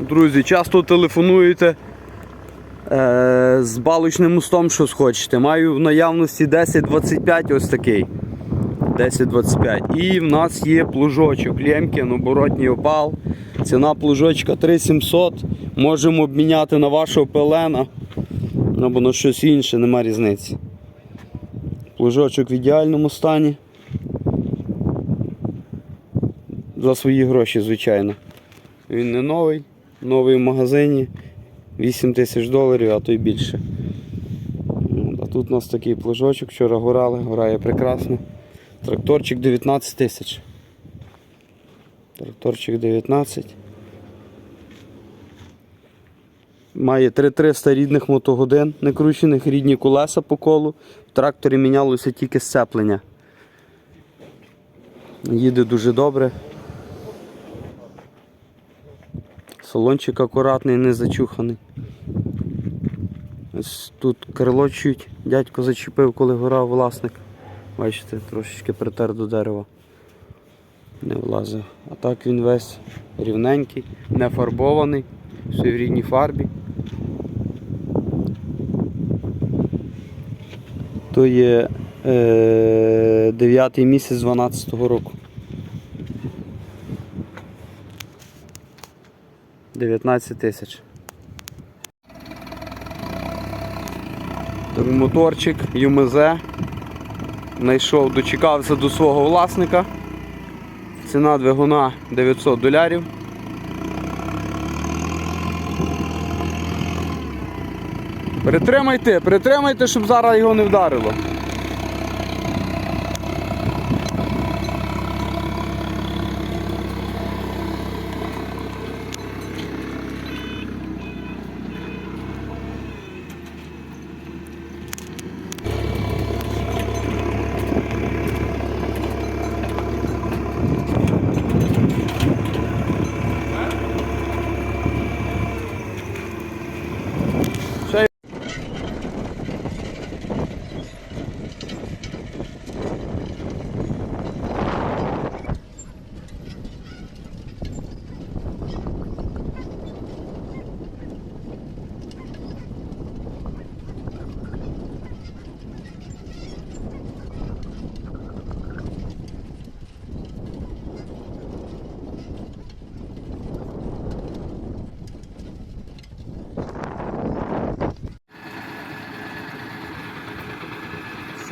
Друзі, часто телефонуєте е, з балочним мостом, що схочете. Маю в наявності 1025 ось такий. 1025. І в нас є плужочок Лємкін, оборотній опал. Ціна плужочка 3700. Можемо обміняти на вашого пелена або на щось інше, нема різниці. Плужочок в ідеальному стані. За свої гроші, звичайно. Він не новий, новий в магазині. 8 тисяч доларів, а то й більше. А тут у нас такий плужочок, вчора горали, горає прекрасно. Тракторчик 19 тисяч. Тракторчик 19. Має 3300 рідних мотогодин, некручених, рідні колеса по колу. В тракторі мінялося тільки сцеплення. Їде дуже добре. Салончик акуратний, не зачуханий. Ось тут крило чуть дядько зачепив, коли горав власник. Бачите, трошечки притер до дерева. Не влазив. А так він весь рівненький, не фарбований, все в рідній фарбі. То є е, 9 місяць 12 року. 19 тисяч. Моторчик ЮМЗ. Знайшов, дочекався до свого власника. Ціна двигуна 900 долярів. Притримайте, притримайте, щоб зараз його не вдарило.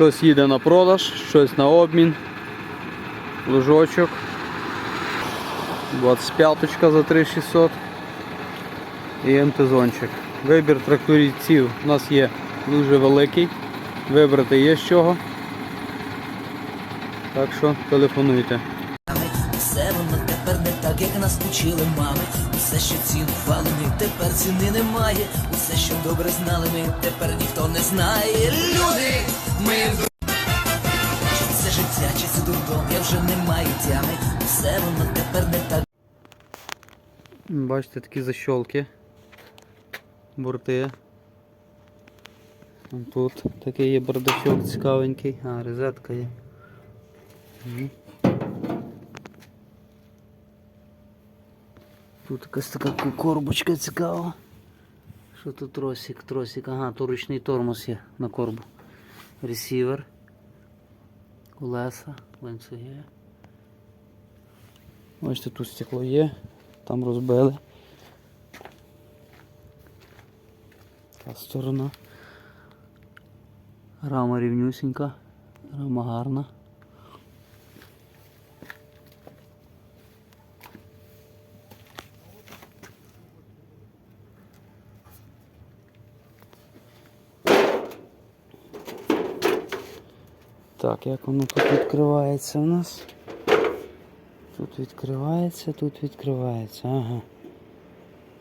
Щось їде на продаж, щось на обмін. Лужочок. 25 за 3600. І МТЗончик. Вибір тракторівців у нас є дуже великий. Вибрати є з чого. Так що телефонуйте. Все воно тепер не так, як нас учили мами. Усе, що ціну хвали ми, тепер ціни немає. Усе, що добре знали ми, тепер ніхто не знає. Люди, ми Чи це життя, чи це дурдом, я вже не маю тями. Все воно тепер не так. Бачите такі защолки. Борти. Тут такий є бардачок цікавенький. А, розетка є. Тут якась така коробочка цікава. Що тут тросик, тросик, ага, то ручний тормоз є на корбу. Ресівер. Колеса, ланцюги. Бачите, тут стекло є, там розбили. Та сторона. Рама рівнюсінька, рама гарна. Так, як воно тут відкривається у нас? Тут відкривається, тут відкривається, ага.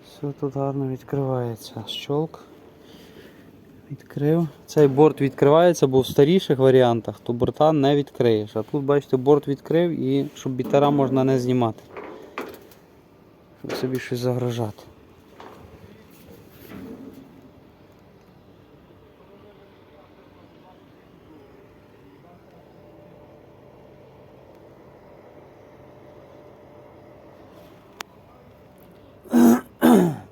Все тут гарно відкривається. Щолк. Відкрив. Цей борт відкривається, бо в старіших варіантах то борта не відкриєш. А тут, бачите, борт відкрив і щоб бітера можна не знімати. Щоб собі щось загрожати. Ahem.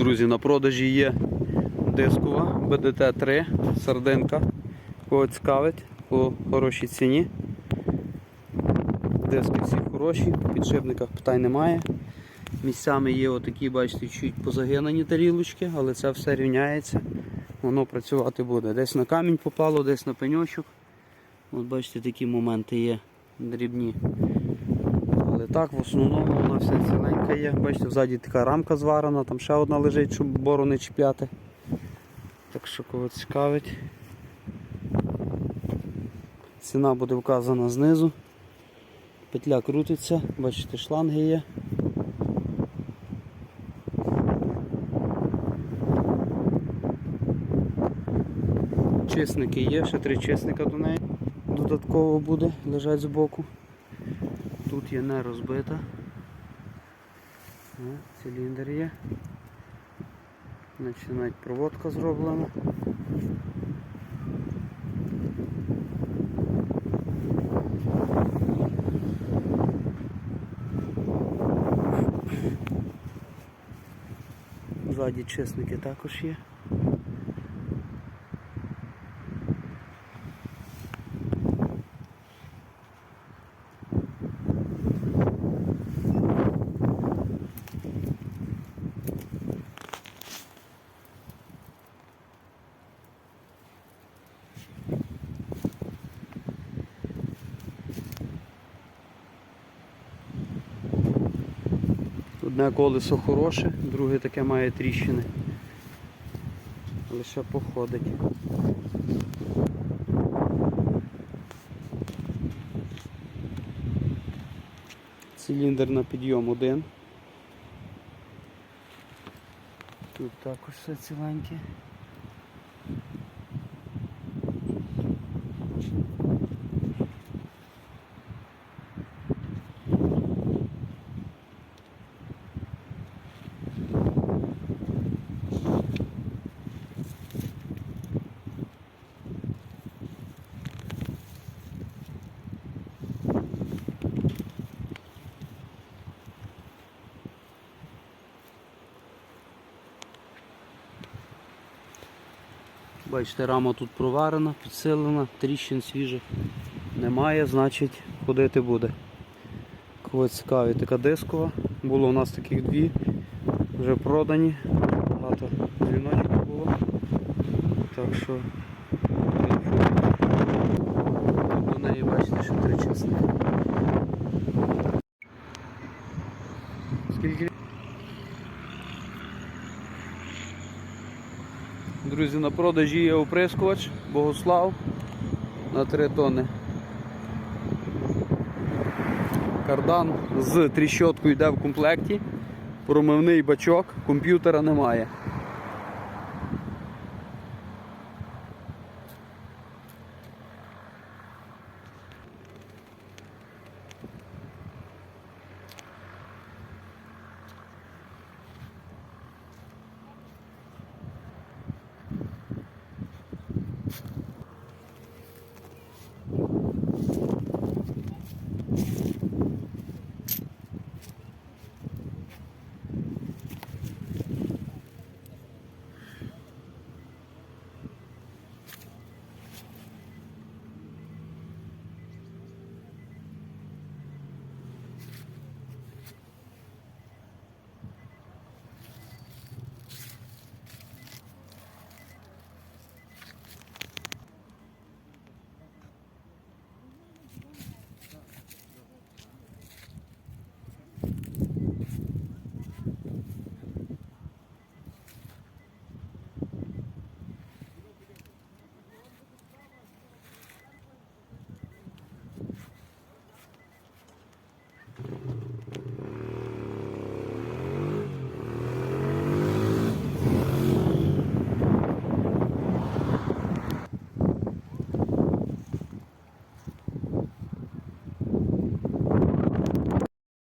Друзі, на продажі є дискова БДТ-3, сардинка. Кого цікавить по хорошій ціні. Диски всі хороші, в підшипниках питань немає. Місцями є отакі, бачите, чуть позагинені тарілочки, але це все рівняється. Воно працювати буде. Десь на камінь попало, десь на пеньочок. От бачите, такі моменти є дрібні. Так, в основному вона вся ціленька є. Бачите, ззаді така рамка зварена, там ще одна лежить, щоб бору не чіпляти. Так що кого цікавить. Ціна буде вказана знизу. Петля крутиться, бачите, шланги є. Чисники є, ще три чисника до неї. Додатково буде, лежать збоку. Тут є не розбита. Циліндр є. Значить, проводка зроблена. Ззаді чесники також є. Одне колесо хороше, друге таке має тріщини. Лише походить. Циліндр на підйом один. Тут також все ціленьке. Бачите, рама тут проварена, підсилена, тріщин свіжих немає, значить ходити буде. Кого цікавить, така дискова. Було у нас таких дві, вже продані, багато дзвіночків було. Так що до неї бачите, що три часники. Скільки? Друзі, на продажі є оприскувач Богослав на 3 тонни. Кардан з тріщоткою йде в комплекті, промивний бачок, комп'ютера немає.